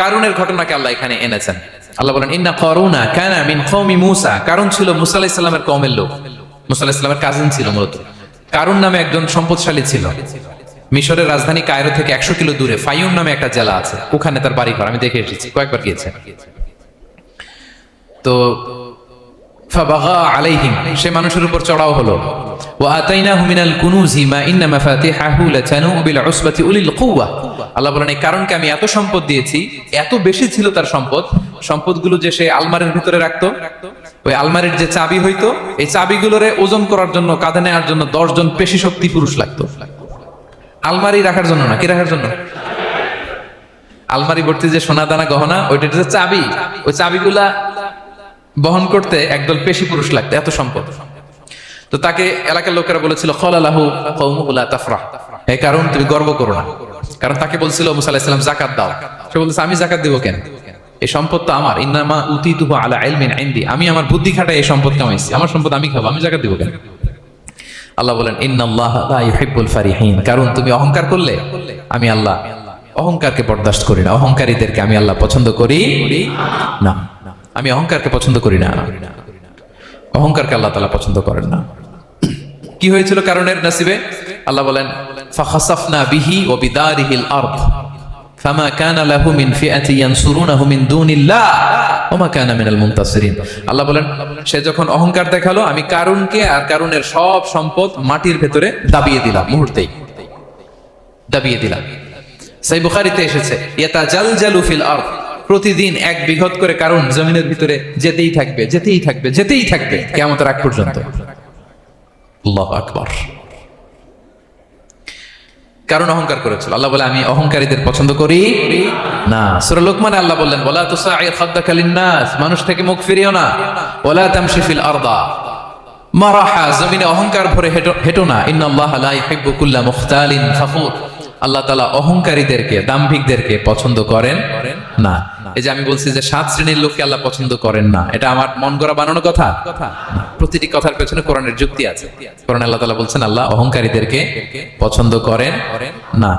কারুনের ঘটনাকে আল্লাহ এখানে এনেছেন। আল্লাহ বলেন, ইন্না করুনা কানা মিন কওমি মুসা। কারণ ছিল মুসা আলাইহিস সালামের কওমের লোক। মুসা আলাইহিস সালামের কাজিন ছিল মূলত। কারুন নামে একজন সম্পদশালী ছিল। মিশরের রাজধানী কায়রো থেকে একশো কিলো দূরে ফাইউম নামে একটা জেলা আছে। ওখানে তার বাড়ি ঘর আমি দেখে এসেছি, কয়েকবার গিয়েছে। তো আলাইহিম, সে মানুষের উপর চড়াও হলো। ওয়া আতাইনাহু মিনাল কুনুজি মা ইন্না মাফাতিহাহু লাতানু বিল উসবাতি উলিল কুওয়া। আল্লাহ বলেন, এই কারণকে আমি এত সম্পদ দিয়েছি, এত বেশি ছিল তার সম্পদ, সম্পদগুলো যে সে আলমারির ভিতরে রাখতো, ওই আলমারির যে চাবি হইতো, এই চাবিগুলোরে ওজন করার জন্য, কাঁধে নেওয়ার জন্য দশ জন পেশি শক্তি পুরুষ লাগতো। আলমারি রাখার জন্য না, কি রাখার জন্য? আলমারি ভর্তি যে সোনা দানা গহনা ওইটা যে চাবি, ওই চাবিগুলা বহন করতে একদল পেশি পুরুষ লাগতো, এত সম্পদ। তো তাকে এলাকার লোকেরা বলেছিল, খলালাহু কৌমুলা তাফরাহ। এই কারণ, তুমি গর্ব করো না। কারণ তাকে বলছিল মুসা জাকাত দাও। সে বলতেছে আমি জাকাত দিব কেন? এই সম্পদ তো আমার। ইন্নামা উতিতুহু আলা ইলমিন ইনদি। আমি আমার বুদ্ধি খাটাই এই সম্পদ কামাইছি। আমার সম্পদ আমি খাব। আমি জাকাত দিব কেন? আল্লাহ বলেন, ইন্নাল্লাহ লা ইউহিব্বুল ফারিহিন। কারণ, তুমি অহংকার করলে আমি আল্লাহ অহংকারকে বরদাস্ত করি না। অহংকারীদেরকে আমি আল্লাহ পছন্দ করি না। আমি অহংকারকে পছন্দ করি না। অহংকারকে আল্লাহ তাআলা পছন্দ করেন না। কি হয়েছিল কারণের নসিবে? আল্লাহ বলেন, ফাখাসাফনা বিহি ওয়া বিদারিহিল আরদ। ফামা কানা লাহু মিন ফিআতি ইয়ানসুরুনাহু মিন দুনিল্লাহ ওমা কানা মিনাল মুনতাসিরিন। আল্লাহ বলেন, সে যখন অহংকার দেখাল, আমি কারুনকে আর কারুনের সব সম্পদ মাটির ভেতরে দাবিয়ে দিলাম, মুহূর্তেই। দাবিয়ে দিলাম। সাই বুখারিতে এসেছে ইয়াতা জাল জালু ফিল আরদ। প্রতিদিন এক বিঘত করে কারণ জমিনের ভিতরে যেতেই থাকবে যেতেই থাকবে যেতেই থাকবে কেমতের আগ পর্যন্ত। আল্লাহ আকবার। কারণ অহংকার করেছিল। আল্লাহ বলে, আমি অহংকারীদের পছন্দ করি না। সুরা লোকমানে আল্লাহ বললেন বলা তো লিন্নাস। মানুষ থেকে মুখ ফিরিও না। বলা তাম শিফিল আরদা। জমিনে অহংকার না। অহংকারীদেরকে, দাম্ভিকদেরকে পছন্দ করেন না। এই যে আমি বলছি যে সাত শ্রেণির লোককে আল্লাহ পছন্দ করেন না, এটা আমার মন গড়া বানানো কথা। প্রতিটি কথার পেছনে কোরআনের যুক্তি আছে কোরআন আল্লাহ তালা বলছেন, আল্লাহ অহংকারীদেরকে পছন্দ করেন না